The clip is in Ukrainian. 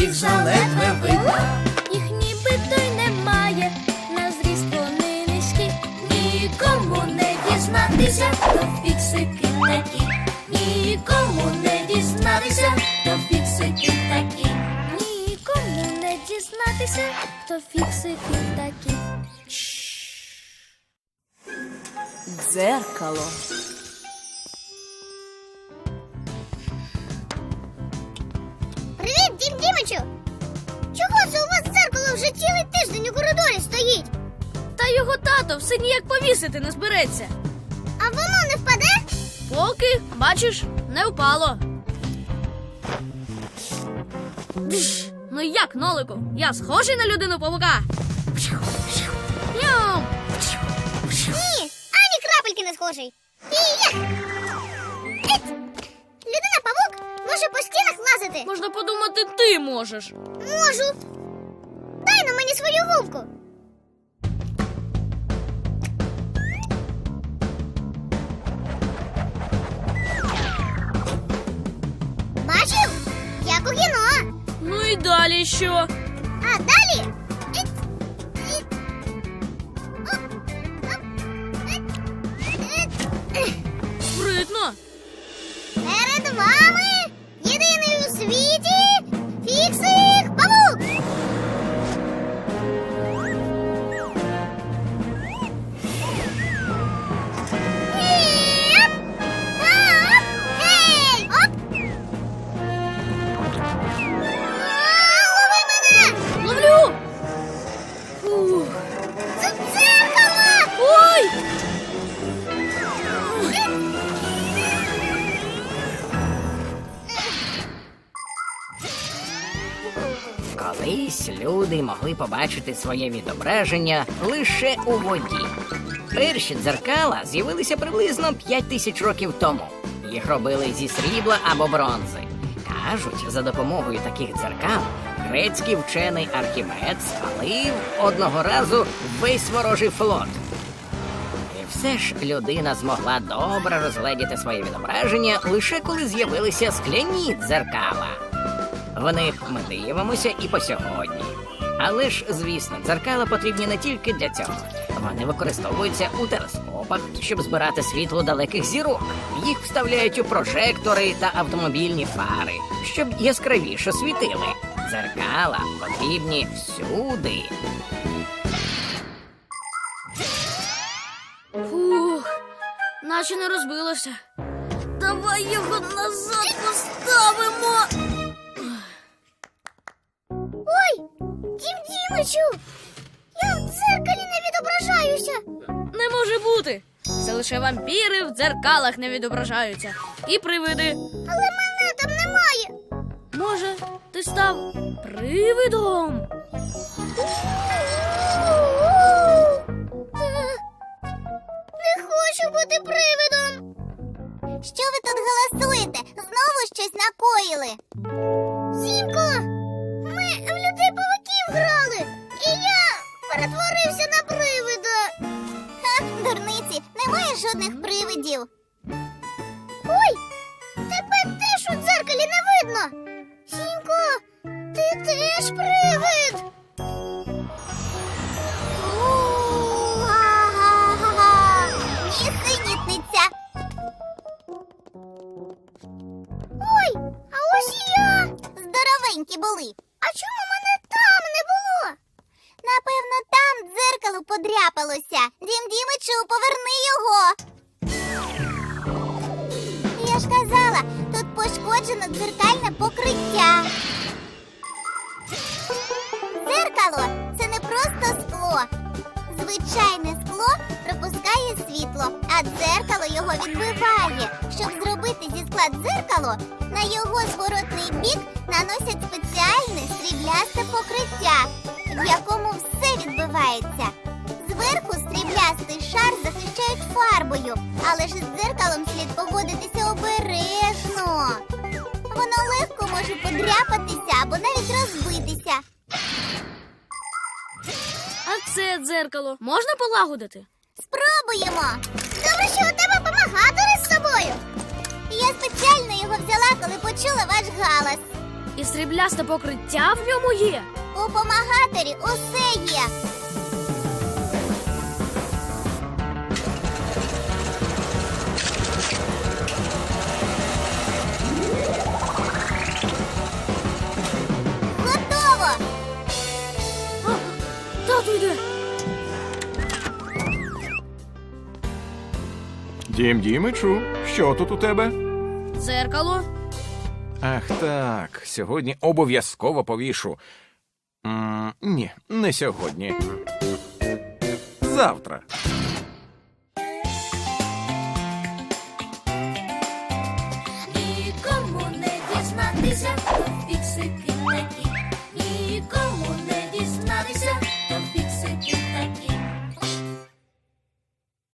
їх заледве видно. Їх нібито й немає, на зріст вони низькі. Нікому не дізнатися, то фіксики такі. Нікому не дізнатися, то фіксики такі. Нікому не дізнатися, хто фіксики такі. Дзеркало. Дімичу! Чого це у вас дзеркало вже цілий тиждень у коридорі стоїть? Та його тато все ніяк повісити не збереться. А воно не впаде? Поки, бачиш, не впало. Бш! Ну як, нолику? Я схожий на людину павука. Ні, ані крапельки не схожий. І може по стінах лазити. Можна подумати, ти можеш. Можу. Дай на мені свою губку. Бачив? Як у кіно. Ну і далі що? А далі. Колись люди могли побачити своє відображення лише у воді. Перші дзеркала з'явилися приблизно 5 тисяч років тому. Їх робили зі срібла або бронзи. Кажуть, за допомогою таких дзеркал грецький вчений Архімед спалив одного разу весь ворожий флот. І все ж людина змогла добре розгледіти своє відображення лише коли з'явилися скляні дзеркала. В них ми дивимося і по сьогодні. Але ж, звісно, дзеркала потрібні не тільки для цього. Вони використовуються у телескопах, щоб збирати світло далеких зірок. Їх вставляють у прожектори та автомобільні фари, щоб яскравіше світили. Дзеркала потрібні всюди. Фух. Наче не розбилося. Давай його назад дім Я в дзеркалі не відображаюся. Не може бути. Це лише вампіри в дзеркалах не відображаються. І привиди. Але мене там немає. Може, ти став привидом? Не хочу бути привидом. Що ви тут голосуєте? Знову щось накоїли. Сімко, теж привид. Нісенітниця. Ой, а ось і я. Здоровенькі були. А чому мене там не було? Напевно, там дзеркало подряпалося. Дім Дімичу, поверни його. Я ж казала, тут пошкоджено дзеркальне покриття. Дзеркало це не просто скло. Звичайне скло пропускає світло, а дзеркало його відбиває. Щоб зробити зі скла дзеркало, на його зворотний бік наносять спеціальне сріблясте покриття, в якому все відбивається. Зверху сріблястий шар захищають фарбою, але ж із дзеркалом слід поводитися обережно. Воно легко може подряпатися дзеркало можна полагодити? Спробуємо. Добре, що у тебе помагатори з собою. Я спеціально його взяла, коли почула ваш галас. І сріблясте покриття в ньому є. У помагаторі усе є. Готово! А, тату йде. Дім Дімичу, що тут у тебе? Дзеркало. Ах так, сьогодні обов'язково повішу. м ні, не сьогодні. Завтра.